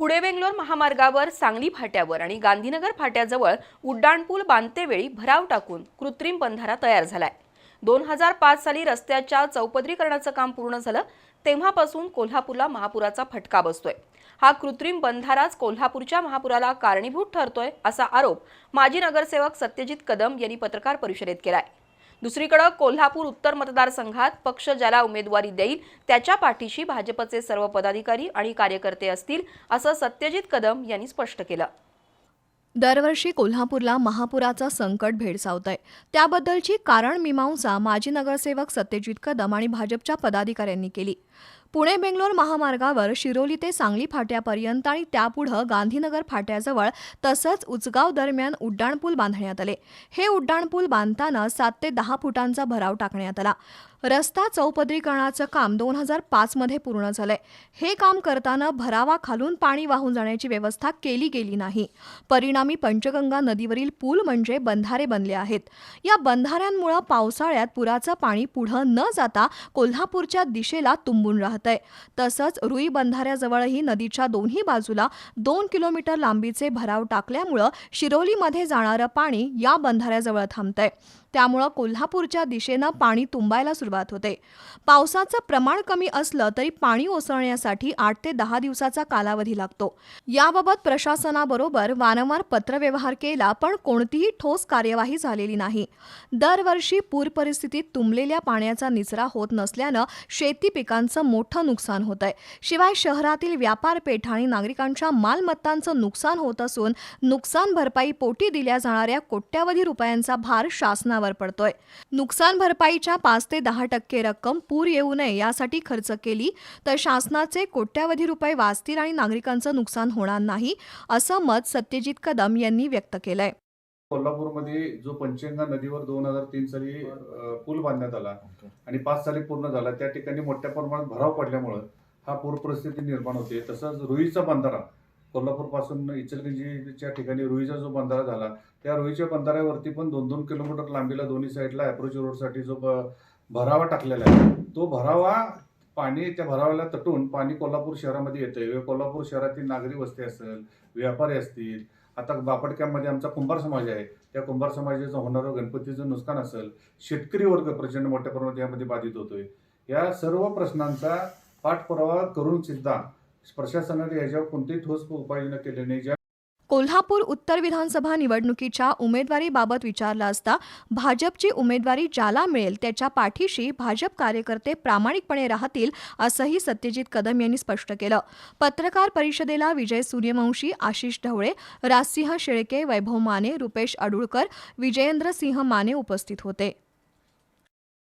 पुणे बेंगलोर महामार्गावर सांगली फाट्यावर आणि गांधीनगर फाट्याजवळ उड्डाणपूल बांधतेवेळी भराव टाकून कृत्रिम बंधारा तयार झालाय. दोन हजार पाच साली रस्त्याच्या चौपदरीकरणाचं काम पूर्ण झालं तेव्हापासून कोल्हापूरला महापुराचा फटका बसतोय. हा कृत्रिम बंधाराच कोल्हापूरच्या महापुराला कारणीभूत ठरतोय असा आरोप माजी नगरसेवक सत्यजित कदम यांनी पत्रकार परिषदेत केलाय. दुसरीकडे कोल्हापूर उत्तर मतदारसंघात पक्ष ज्याला उमेदवारी देईल त्याच्या पाठीशी भाजपचे सर्व पदाधिकारी आणि कार्यकर्ते असतील असं सत्यजित कदम यांनी स्पष्ट केलं. दरवर्षी कोल्हापूरला महापुराचं संकट भेडसावतंय. त्याबद्दलची कारण मीमांसा माजी नगरसेवक सत्यजित कदम आणि भाजपच्या पदाधिकाऱ्यांनी केली. पुणे बेंगलोर महामार्गावर शिरोली ते सांगली फाट्यापर्यंत आणि त्यापुढं गांधीनगर फाट्याजवळ तसंच उचगाव दरम्यान उड्डाणपूल बांधण्यात आले. हे उड्डाणपूल बांधताना सात ते दहा फुटांचा भराव टाकण्यात आला. रस्ता चौपदरीकरणाचं काम दोन हजार पाचमध्ये पूर्ण झालंय. हे काम करताना भरावाखालून पाणी वाहून जाण्याची व्यवस्था केली गेली नाही. परिणाम पंचगंगा नदीवरील पूल म्हणजे बंधारे बनले आहेत. या बंधाऱ्यांमुळं पावसाळ्यात पुराचं पाणी पुढं न जाता कोल्हापूरच्या दिशेला तुंबून राहतंय. तसंच रुई बंधाऱ्याजवळही नदीच्या दोन्ही बाजूला दोन किलोमीटर लांबीचे भराव टाकल्यामुळं शिरोलीमध्ये जाणारं पाणी या बंधाऱ्याजवळ थांबतंय. त्यामुळं कोल्हापूरच्या दिशेनं पाणी तुंबायला सुरुवात होते. पावसाचं प्रमाण कमी असलं तरी पाणी ओसळण्यासाठी आठ ते दहा दिवसाचा कालावधी लागतो. याबाबत प्रशासनाबरोबर वारंवार पत्रव्यवहार केला पण कोणतीही ठोस कार्यवाही झालेली नाही. दरवर्षी पूर परिस्थितीत तुंबलेल्या पाण्याचा निचरा होत नसल्यानं शेती पिकांचं मोठं नुकसान होत आहे शिवाय शहरातील व्यापारपेठ आणि नागरिकांच्या मालमत्तांचं नुकसान होत असून नुकसान भरपाई पोटी दिल्या जाणाऱ्या कोट्यावधी रुपयांचा भार शासनावर पडतोय. नुकसान भरपाईच्या पाच ते दहा टक्के रक्कम पूर येऊ नये यासाठी खर्च केली तर शासनाचे कोट्यावधी रुपये वाचतील आणि नागरिकांचं नुकसान होणार नाही असं मत सत्यजित कदम यांनी व्यक्त केलंय. कोल्हापूरमध्ये जो पंचगंगा नदीवर दोन हजार तीन साली पूल बांधण्यात आला आणि पाच साली पूर्ण झाला त्या ठिकाणी मोठ्या प्रमाणात भराव पडल्यामुळं हा पूर परिस्थिती निर्माण होते. तसंच रुईचा बंधारा कोल्हापूरपासून इचलकरंजीच्या ठिकाणी रुईचा जो बंधारा झाला त्या रुईच्या बंधाऱ्यावरती पण दोन दोन किलोमीटर लांबीला दोन्ही साईडला अप्रोच रोडसाठी जो ब- भरावा टाकलेला आहे. तो भरावा पाणी त्या भरावाला तटून पाणी कोल्हापूर शहरामध्ये येतंय. कोल्हापूर शहरातील नागरी वस्ती असेल व्यापारी असतील आता बापट कॅम्पमध्ये आमचा कुंभार समाज आहे. त्या कुंभार समाजाचं होणारं गणपतीचं नुकसान असेल शेतकरी वर्ग प्रचंड मोठ्या प्रमाणात यामध्ये बाधित होतोय. या सर्व प्रश्नांचा पाठपुरावा करून सुद्धा प्रशासनाने याच्यावर कोणतेही ठोस उपाययोजना केले नाही. ज्या कोल्हापूर उत्तर विधानसभा निवडणुकीच्या उमेदवारीबाबत विचारला असता भाजपची उमेदवारी ज्याला मिळेल त्याच्या पाठीशी भाजप कार्यकर्ते प्रामाणिकपणे राहतील असंही सत्यजित कदम यांनी स्पष्ट केलं. पत्रकार परिषदेला विजय सूर्यवंशी आशिष ढवळे राजसिंह शेळके वैभव माने रुपेश अडुळकर विजयेंद्र सिंह माने उपस्थित होते.